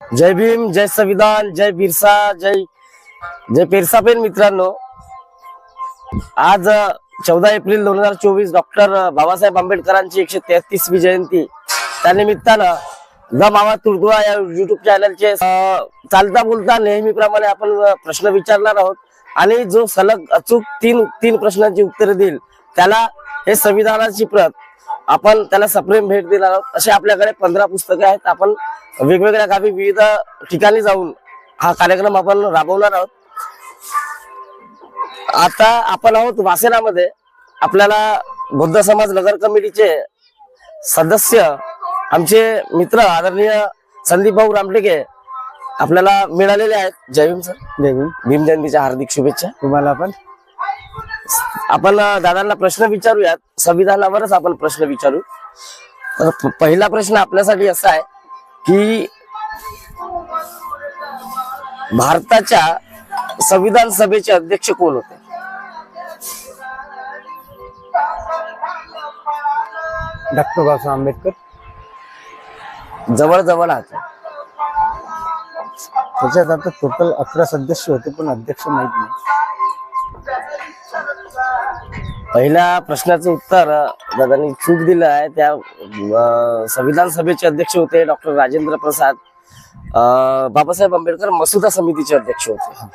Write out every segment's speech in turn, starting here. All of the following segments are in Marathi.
जय भीम जय संविधान जय बिरसा जय जय पेरसापेन मित्रांनो. आज चौदा एप्रिल दोन हजार चोवीस डॉक्टर बाबासाहेब आंबेडकरांची एकशे तेहतीसवी जयंती. त्यानिमित्तानं द मावा तुळतुळा या युट्यूब चॅनलचे चालता बोलता नेहमीप्रमाणे आपण प्रश्न विचारणार आहोत. आणि जो सलग अचूक तीन तीन प्रश्नांची उत्तरे देईल त्याला हे संविधानाची प्रत आपण त्याला सप्रेम भेट देणार आहोत. असे आपल्याकडे पंधरा पुस्तके आहेत. आपण वेगवेगळ्या गावी विविध ठिकाणी जाऊन हा कार्यक्रम आपण राबवणार आहोत. आता आपण आहोत वासेनामध्ये. आपल्याला बौद्ध समाज नगर कमिटीचे सदस्य आमचे मित्र आदरणीय संदीप भाऊ रामटेके आपल्याला मिळालेले आहेत. जय भीम सर. जय भीम. भीम जयंतीच्या हार्दिक शुभेच्छा. तुम्हाला पण. आपण दादांना प्रश्न विचारूयात. संविधानावरच आपण प्रश्न विचारू. तर पहिला प्रश्न आपल्यासाठी असा आहे की भारताच्या संविधान सभेचे अध्यक्ष कोण होते? डॉक्टर बाबासाहेब आंबेडकर. जवळ जवळ आहात. त्याच्यात आता टोटल अकरा सदस्य होते पण अध्यक्ष माहीत नाही पहिल्या प्रश्नाचं उत्तर दादांनी चूक दिलं आहे. त्या संविधान सभेचे अध्यक्ष होते डॉक्टर राजेंद्र प्रसाद. बाबासाहेब आंबेडकर मसुदा समितीचे अध्यक्ष होते.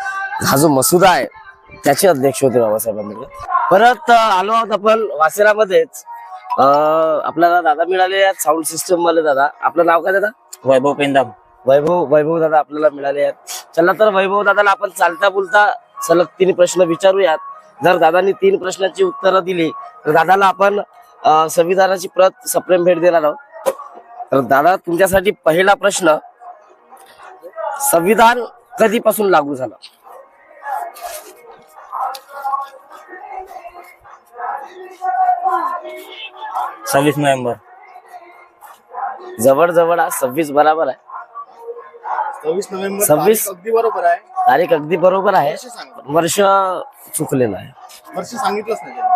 हा जो मसुदा आहे त्याचे अध्यक्ष होते बाबासाहेब आंबेडकर. परत आलो आहोत आपण वासेरामध्येच. आपल्याला दादा मिळाले आहेत साऊंड सिस्टम वाले दादा. आपलं नाव काय दादा? वैभव पेंदाम. वैभव वैभव दादा आपल्याला मिळाले आहेत. चला तर वैभव दादाला आपण चालता बोलता सलग तीन प्रश्न विचारूयात. जर दादांनी तीन प्रश्नाची उत्तरं दिली तर दादाला आपण संविधानाची प्रत सप्रेम भेट देणार आहोत. तर दादा तुमच्यासाठी पहिला प्रश्न संविधान कधीपासून लागू झालं? सव्वीस नोव्हेंबर. जवळ जवळ आज सव्वीस बराबर आहे. सव्वीस नोव्हेंबर सव्वीस? अगदी बरोबर आहे. तारीख अगदी बरोबर आहे. वर्ष सांगा वर्ष चुकलेलं आहे वर्ष सांगितलंच नाही. त्यांनी.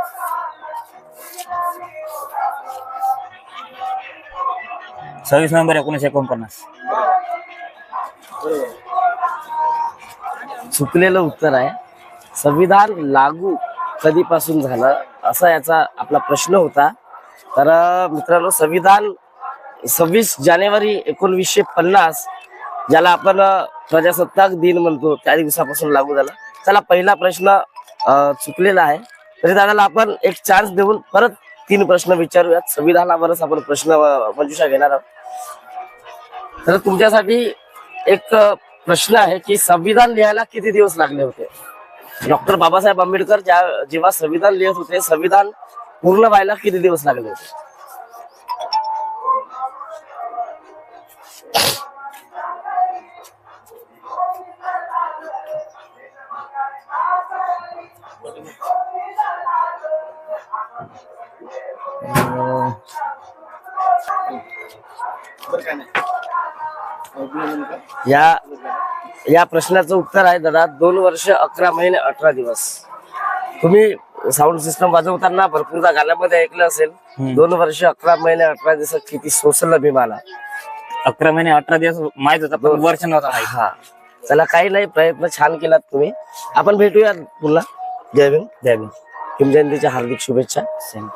सव्वीस नोव्हेंबर एकोणीशे एकोणपन्नास. चुकलेलं उत्तर आहे. संविधान लागू कधीपासून झालं असा याचा आपला प्रश्न होता. तर अं, मित्रांनो संविधान सव्वीस जानेवारी एकोणवीसशे पन्नास ज्याला आपण प्रजासत्ताक दिन म्हणतो त्या दिवसापासून लागू झाला. त्याला पहिला प्रश्न चुकलेला आहे. तरी दादाला आपण एक चान्स देऊन परत तीन प्रश्न विचारूयात. संविधानावरच आपण प्रश्न मंजुषा घेणार आहोत. तर तुमच्यासाठी एक प्रश्न आहे की संविधान लिहायला किती दिवस लागले होते? डॉक्टर बाबासाहेब आंबेडकर ज्या जेव्हा संविधान लिहित होते संविधान पूर्ण व्हायला किती दिवस लागले होते? या या प्रश्नाचं उत्तर आहे दादा दोन वर्ष अकरा महिने अठरा दिवस. तुम्ही साऊंड सिस्टम वाजवताना भरपूरदा गाण्यामध्ये ऐकलं असेल. दोन वर्ष अकरा महिने अठरा दिवस किती सोसलं भीमाला अकरा महिने अठरा दिवस माहीत होता पण वर्ष नव्हता माहीत. हा. चला काही नाही प्रयत्न छान केलात तुम्ही. आपण भेटूया पुन्हा. जय भीम जय भीम भीम जयंतीच्या हार्दिक शुभेच्छा सेम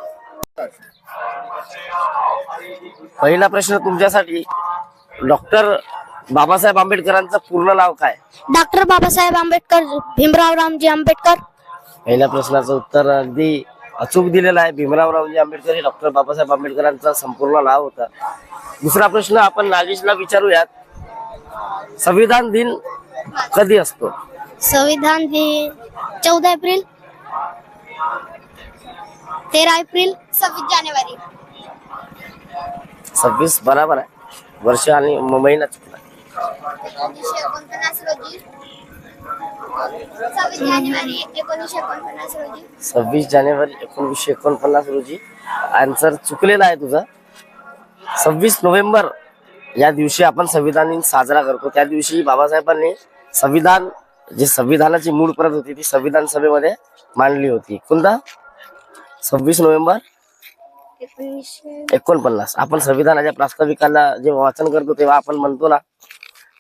पहिला प्रश्न तुमच्यासाठी डॉक्टर बाबासाहेब आंबेडकरांचं पूर्ण नाव काय? डॉक्टर बाबासाहेब आंबेडकर भीमराव रामजी आंबेडकर. पहिल्या प्रश्नाचं उत्तर अगदी अचूक दिलेलं आहे. भीमराव रावजी आंबेडकर हे डॉक्टर बाबासाहेब आंबेडकरांचं संपूर्ण नाव होतं. दुसरा प्रश्न आपण नागेशला विचारूयात. संविधान दिन कधी असतो? संविधान दिन चौदा एप्रिल तेरा एप्रिल सव्वीस जानेवारी. सव्वीस बराबर आहे. वर्ष आणि महिना चुकला. एकोणीसशे एकोणपन्नास रोजी. सव्वीस जानेवारी एकोणीसशे एकोणपन्नास रोजी. सव्वीस जानेवारी एकोणीसशे एकोणपन्नास रोजी. आन्सर चुकलेला आहे तुझा. सव्वीस नोव्हेंबर या दिवशी आपण संविधान दिन साजरा करतो. त्या दिवशी बाबासाहेबांनी संविधान जे संविधानाची मूळ प्रत होती ती संविधान सभेमध्ये मांडली होती. कोणता? सव्वीस नोव्हेंबर एकोणपन्नास. आपण संविधानाच्या प्रास्ताविकाला जे वाचन करतो तेव्हा आपण म्हणतो ना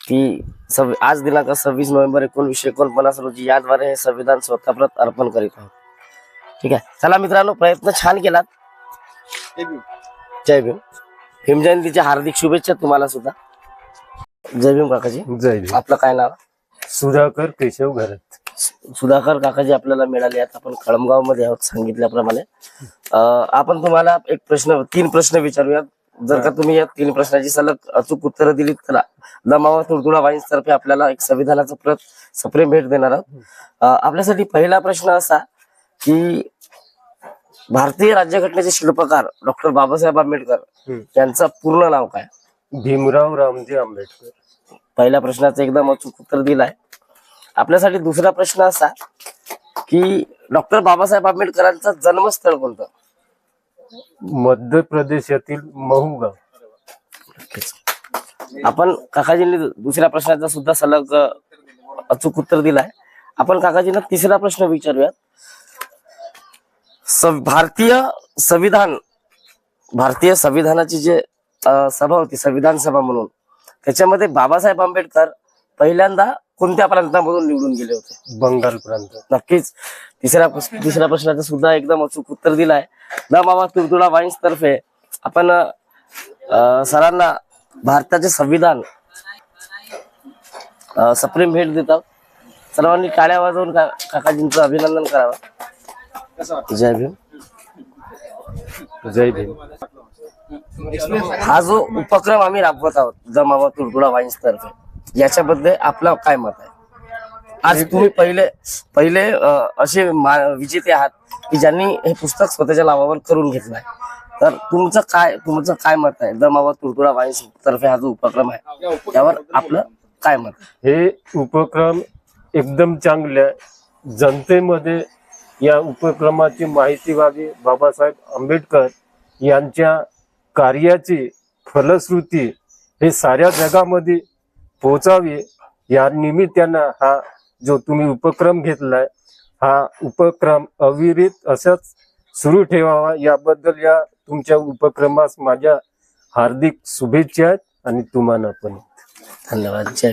की सव आज दिनांक सव्वीस नोव्हेंबर एकोणीसशे एकोणपन्नास रोजी याद्वारे हे संविधान स्वतःप्रत अर्पण करीत आहोत. ठीक आहे? चला मित्रांनो प्रयत्न छान केलात. जय भीम. भीम. जयंतीच्या हार्दिक शुभेच्छा तुम्हाला सुद्धा. जय भीम काकाजी. जय भीम. आपलं काय नाव? सुधाकर केशव घरत. सुधाकर काकाजी आपल्याला मिळाले आहेत. आपण कळमगावमध्ये आहोत सांगितल्याप्रमाणे. अं, आपण तुम्हाला एक प्रश्न तीन प्रश्न विचारूयात. जर का तुम्ही या तीन प्रश्नाची सलग अचूक उत्तरं दिलीत तर दमावा तुडतुडा वाईन्स तर्फे आपल्याला एक संविधानाचं प्रत सप्रेम भेट देणार आहोत. अं, आपल्यासाठी पहिला प्रश्न असा की भारतीय राज्यघटनेचे शिल्पकार डॉक्टर बाबासाहेब आंबेडकर हम्म. यांचं पूर्ण नाव काय? भीमराव रामजी आंबेडकर. पहिल्या प्रश्नाचं एकदम अचूक उत्तर दिलंय. आपल्यासाठी दुसरा प्रश्न असा की डॉक्टर बाबासाहेब आंबेडकरांचं जन्मस्थळ कोणतं? मध्य प्रदेशातील महू गाव आपण काकाजींनी दुसऱ्या प्रश्नाचा सुद्धा सलग अचूक उत्तर दिलाय. आपण काकाजींना तिसरा प्रश्न विचारूयात. भारतीय संविधान भारतीय संविधानाची जे सभा होती संविधान सभा म्हणून त्याच्यामध्ये बाबासाहेब आंबेडकर पहिल्यांदा कोणत्या प्रांतामधून निवडून गेले होते? बंगाल प्रांत. नक्कीच. तिसऱ्या तिसऱ्या प्रश्नाचं सुद्धा एकदम अचूक उत्तर दिलाय. द मामा तुरतुडा वाईन्स तर्फे आपण सरांना भारताचे संविधान सप्रेम भेट देत आहोत सर्वांनी टाळ्या वाजवून का- काकाजींचं अभिनंदन करावं. जय भीम. जय भीम. हा जो उपक्रम आम्ही राबवत आहोत द मामा तुरतुडा वाईन्स तर्फे याच्याबद्दल आपलं काय मत आहे? आज तुम्ही पहिले पहिले असे विजेते आहात की ज्यांनी हे पुस्तक स्वतःच्या नावावर करून घेतलंय तर तुमचं काय तुमचं काय मत आहे? द मामा तुरतुडा वाईन्स तर्फे हा जो उपक्रम आहे त्यावर आपलं काय मत आहे? हे उपक्रम एकदम चांगल्या जनतेमध्ये या उपक्रमाची माहिती व्हावी. बाबासाहेब आंबेडकर यांच्या कार्याची फलश्रुती हे साऱ्या जगामध्ये पोचावी या निमित्तानं हा जो तुम्ही उपक्रम घेतलाय हा उपक्रम अविरित असाच सुरू ठेवावा. याबद्दल या तुमच्या उपक्रमास माझ्या हार्दिक शुभेच्छा आहेत आणि तुम्हाला पण. धन्यवाद. जय